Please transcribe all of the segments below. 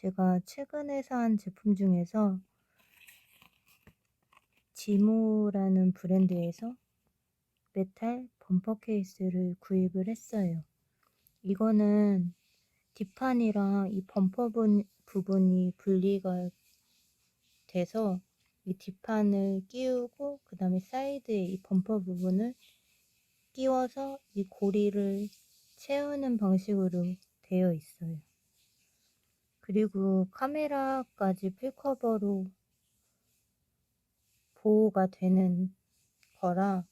제가 최근에 산 제품 중에서 지모라는 브랜드에서 메탈 범퍼 케이스를 구입을 했어요. 이거는 뒷판이랑 이 범퍼 분- 부분이 분리가 돼서 이 뒷판을 끼우고 그 다음에 사이드에 이 범퍼 부분을 끼워서 이 고리를 채우는 방식으로 되어 있어요. 그리고 카메라까지 풀커버로 보호가 되는 거라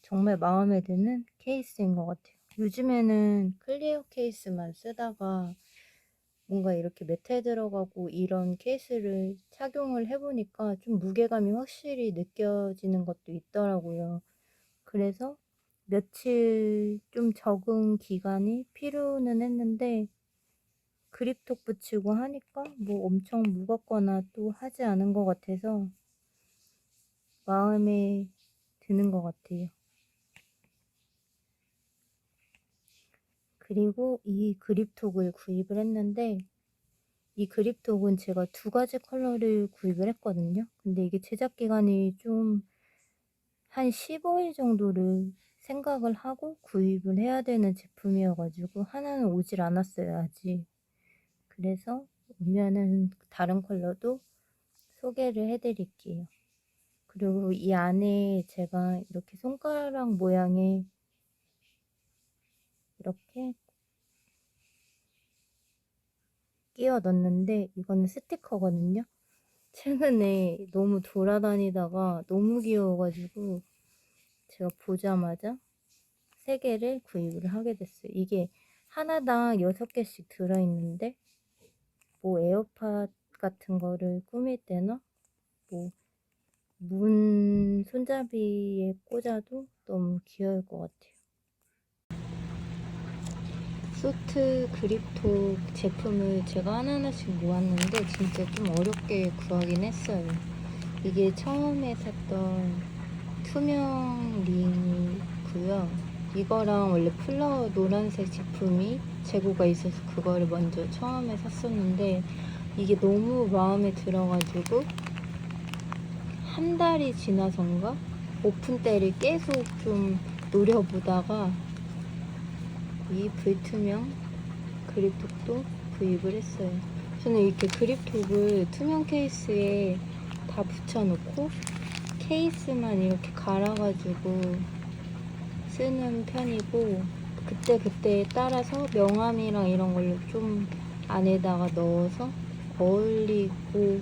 정말 마음에 드는 케이스인 것 같아요. 요즘에는 클리어 케이스만 쓰다가 뭔가 이렇게 메탈 들어가고 이런 케이스를 착용을 해보니까 좀 무게감이 확실히 느껴지는 것도 있더라고요. 그래서 며칠 좀 적응 기간이 필요는 했는데 그립톡 붙이고 하니까 뭐 엄청 무겁거나 또 하지 않은 것 같아서 마음에 드는 것 같아요. 그리고 이 그립톡을 구입을 했는데 이 그립톡은 제가 두 가지 컬러를 구입을 했거든요. 근데 이게 제작 기간이 좀 한 15일 정도를 생각을 하고 구입을 해야 되는 제품이어가지고 하나는 오질 않았어요, 아직. 그래서 오면은 다른 컬러도 소개를 해드릴게요. 그리고 이 안에 제가 이렇게 손가락 모양의 이렇게 끼워 넣었는데 이거는 스티커거든요. 최근에 너무 돌아다니다가 너무 귀여워가지고 제가 보자마자 세 개를 구입을 하게 됐어요. 이게 하나당 여섯 개씩 들어있는데 뭐 에어팟 같은 거를 꾸밀 때나 뭐 문 손잡이에 꽂아도 너무 귀여울 것 같아요. 소트 그립톡 제품을 제가 하나하나씩 모았는데 진짜 좀 어렵게 구하긴 했어요. 이게 처음에 샀던 투명 링이고요. 이거랑 원래 플라워 노란색 제품이 재고가 있어서 그거를 먼저 처음에 샀었는데 이게 너무 마음에 들어가지고 한 달이 지나선가 오픈 때를 계속 좀 노려보다가 이 불투명 그립톡도 구입을 했어요. 저는 이렇게 그립톡을 투명 케이스에 다 붙여놓고 케이스만 이렇게 갈아가지고 쓰는 편이고 그때 그때에 따라서 명암이랑 이런 걸로 좀 안에다가 넣어서 어울리고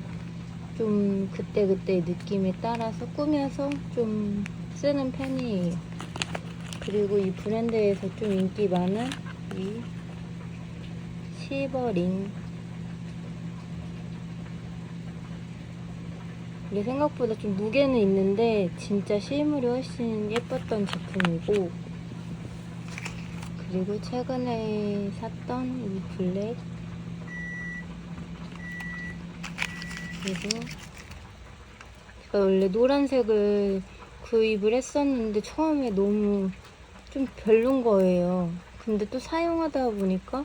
좀 그때 그때 느낌에 따라서 꾸며서 좀 쓰는 편이에요. 그리고 이 브랜드에서 좀 인기 많은 이 시버링 이게 생각보다 좀 무게는 있는데 진짜 실물이 훨씬 예뻤던 제품이고 그리고 최근에 샀던 이 블랙 그리고 제가 원래 노란색을 구입을 했었는데 처음에 너무 좀 별론 거예요. 근데 또 사용하다 보니까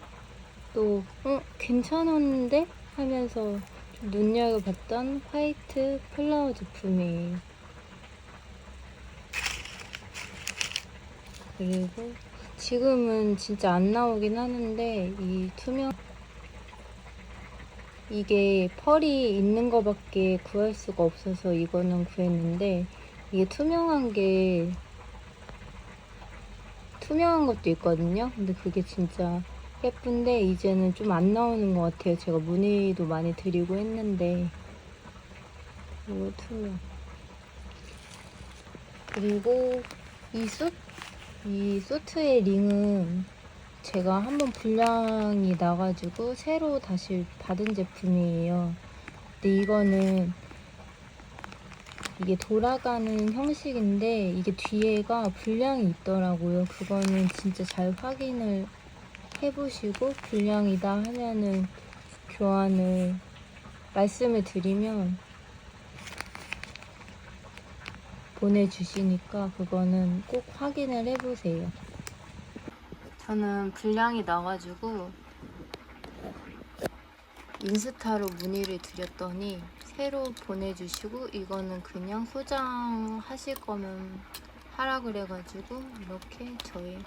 또 어, 괜찮았는데 하면서 좀 눈여겨봤던 화이트 플라워 제품이에요. 그리고 지금은 진짜 안 나오긴 하는데 이 투명 이게 펄이 있는 거밖에 구할 수가 없어서 이거는 구했는데 이게 투명한 게 투명한 것도 있거든요. 근데 그게 진짜 예쁜데 이제는 좀 안 나오는 것 같아요. 제가 문의도 많이 드리고 했는데 이거 투명. 그리고 이 소, 이 소트의 링은 제가 한번 분량이 나가지고 새로 다시 받은 제품이에요. 근데 이거는 이게 돌아가는 형식인데 이게 뒤에가 분량이 있더라고요. 그거는 진짜 잘 확인을 해보시고 분량이다 하면은 교환을 말씀을 드리면 보내주시니까 그거는 꼭 확인을 해보세요. 저는 분량이 나가지고 인스타로 문의를 드렸더니 새로 보내주시고 이거는 그냥 소장하실 거면 하라 그래가지고 이렇게 저희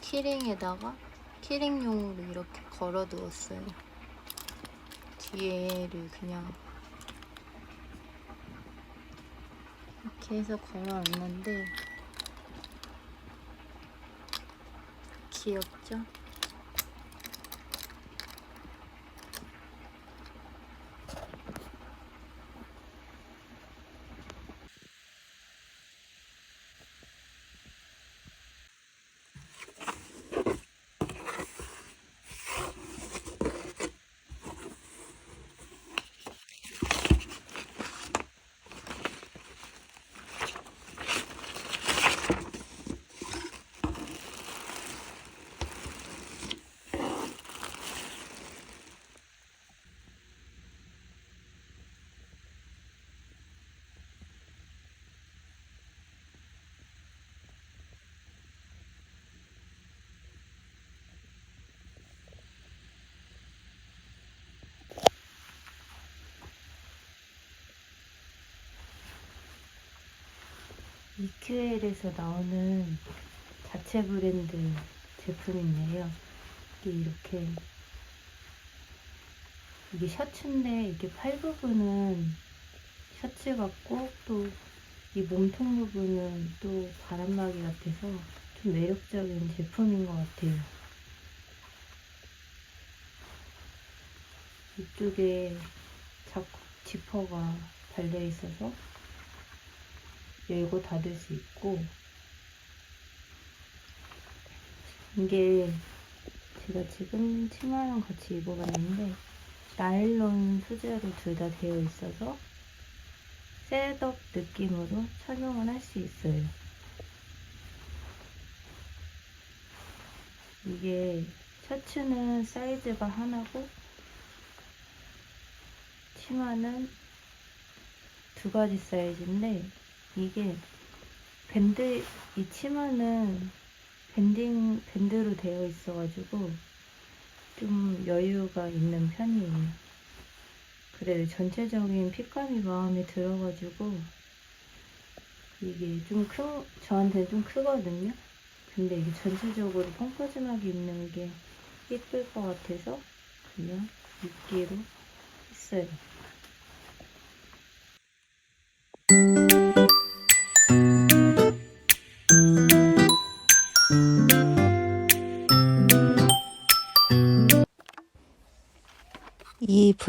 키링에다가 키링용으로 이렇게 걸어 두었어요. 뒤에를 그냥 이렇게 해서 걸어 놨는데 귀엽죠? EQL에서 나오는 자체 브랜드 제품인데요. 이게 이렇게 이게 셔츠인데 이게 팔 부분은 셔츠 같고 또 이 몸통 부분은 또 바람막이 같아서 좀 매력적인 제품인 것 같아요. 이쪽에 자꾸 지퍼가 달려 있어서 열고 닫을 수 있고 이게 제가 지금 치마랑 같이 입어봤는데 나일론 소재로 둘 다 되어 있어서 셋업 느낌으로 착용을 할 수 있어요. 이게 셔츠는 사이즈가 하나고 치마는 두 가지 사이즈인데 이게 밴드 이 치마는 밴딩 밴드로 되어 있어가지고 좀 여유가 있는 편이에요. 그래도 전체적인 핏감이 마음에 들어가지고 이게 좀 큰, 저한테 좀 크거든요. 근데 이게 전체적으로 펑퍼짐하게 입는 게 예쁠 것 같아서 그냥 입기로 했어요.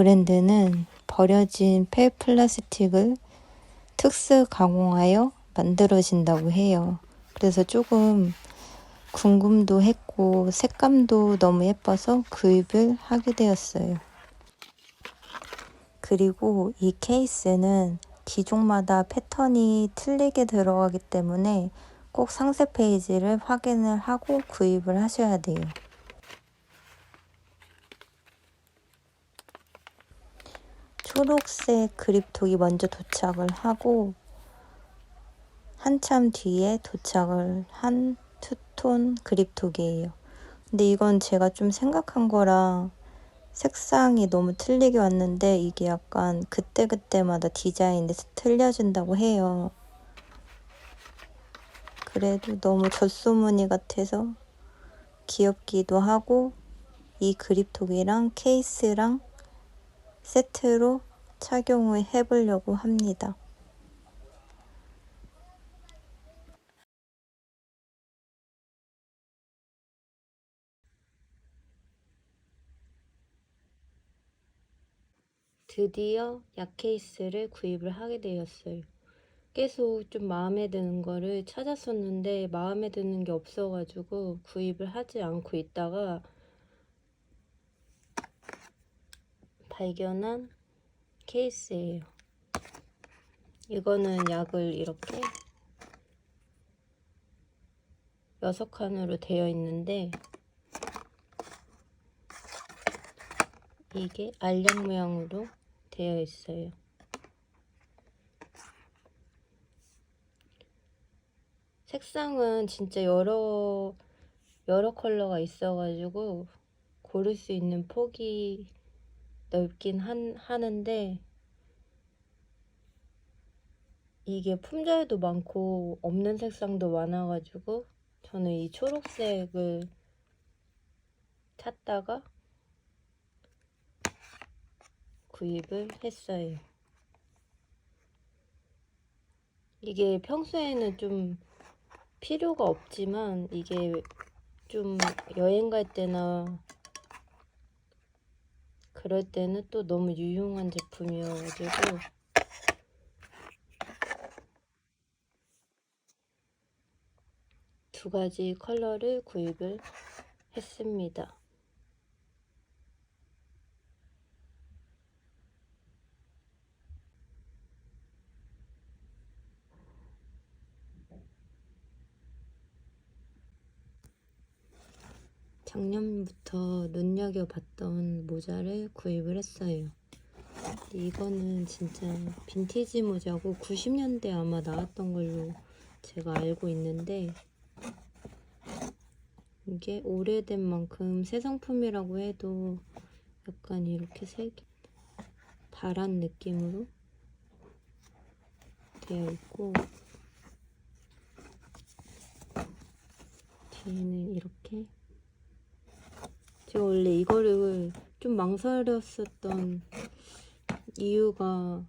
브랜드는 버려진 폐 플라스틱을 특수 가공하여 만들어진다고 해요. 그래서 조금 궁금도 했고 색감도 너무 예뻐서 구입을 하게 되었어요. 그리고 이 케이스는 기종마다 패턴이 틀리게 들어가기 때문에 꼭 상세 페이지를 확인을 하고 구입을 하셔야 돼요. 초록색 그립톡이 먼저 도착을 하고 한참 뒤에 도착을 한 투톤 그립톡이에요. 근데 이건 제가 좀 생각한 거랑 색상이 너무 틀리게 왔는데 이게 약간 그때그때마다 디자인이 틀려진다고 해요. 그래도 너무 젖소무늬 같아서 귀엽기도 하고 이 그립톡이랑 케이스랑 세트로 착용을 해보려고 합니다. 드디어 약 케이스를 구입을 하게 되었어요. 계속 좀 마음에 드는 거를 찾았었는데 마음에 드는 게 없어가지고 구입을 하지 않고 있다가 발견한 케이스예요. 이거는 약을 이렇게 여섯 칸으로 되어 있는데 이게 알약 모양으로 되어 있어요. 색상은 진짜 여러 여러 컬러가 있어가지고 고를 수 있는 폭이 넓긴 한, 하는데 이게 품절도 많고 없는 색상도 많아가지고 저는 이 초록색을 찾다가 구입을 했어요. 이게 평소에는 좀 필요가 없지만 이게 좀 여행 갈 때나 그럴 때는 또 너무 유용한 제품이어가지고 두 가지 컬러를 구입을 했습니다. 작년부터 눈여겨봤던 모자를 구입을 했어요. 이거는 진짜 빈티지 모자고 90년대 아마 나왔던 걸로 제가 알고 있는데 이게 오래된 만큼 새 상품이라고 해도 약간 이렇게 색 파란 느낌으로 되어 있고 뒤에는 이렇게 제가 원래 이거를 좀 망설였었던 이유가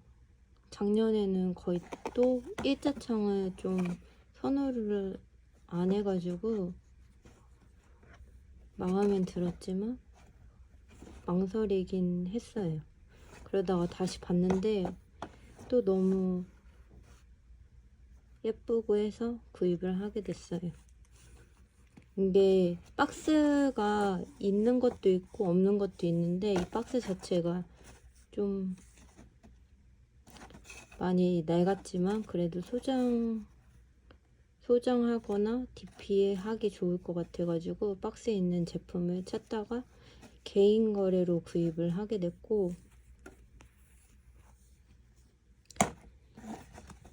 작년에는 거의 또 일자창을 좀 선호를 안 해가지고 마음엔 들었지만 망설이긴 했어요. 그러다가 다시 봤는데 또 너무 예쁘고 해서 구입을 하게 됐어요. 이게 박스가 있는 것도 있고 없는 것도 있는데 이 박스 자체가 좀 많이 낡았지만 그래도 소장 소장하거나 DP에 하기 좋을 것 같아가지고 박스에 있는 제품을 찾다가 개인 거래로 구입을 하게 됐고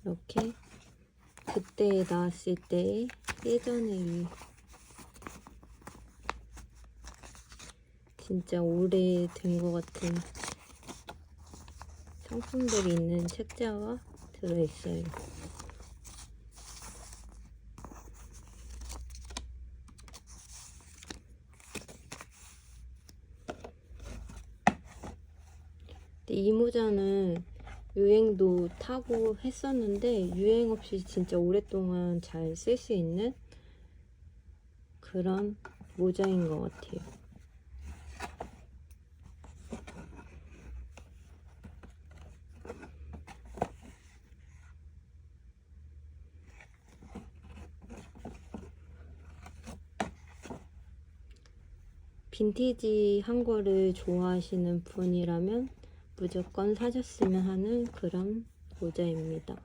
이렇게 그때 나왔을 때 예전에 진짜 오래된 것 같은 상품들이 있는 책자가 들어있어요. 이 모자는 유행도 타고 했었는데 유행 없이 진짜 오랫동안 잘 쓸 수 있는 그런 모자인 것 같아요. 빈티지 한 거를 좋아하시는 분이라면 무조건 사셨으면 하는 그런 모자입니다.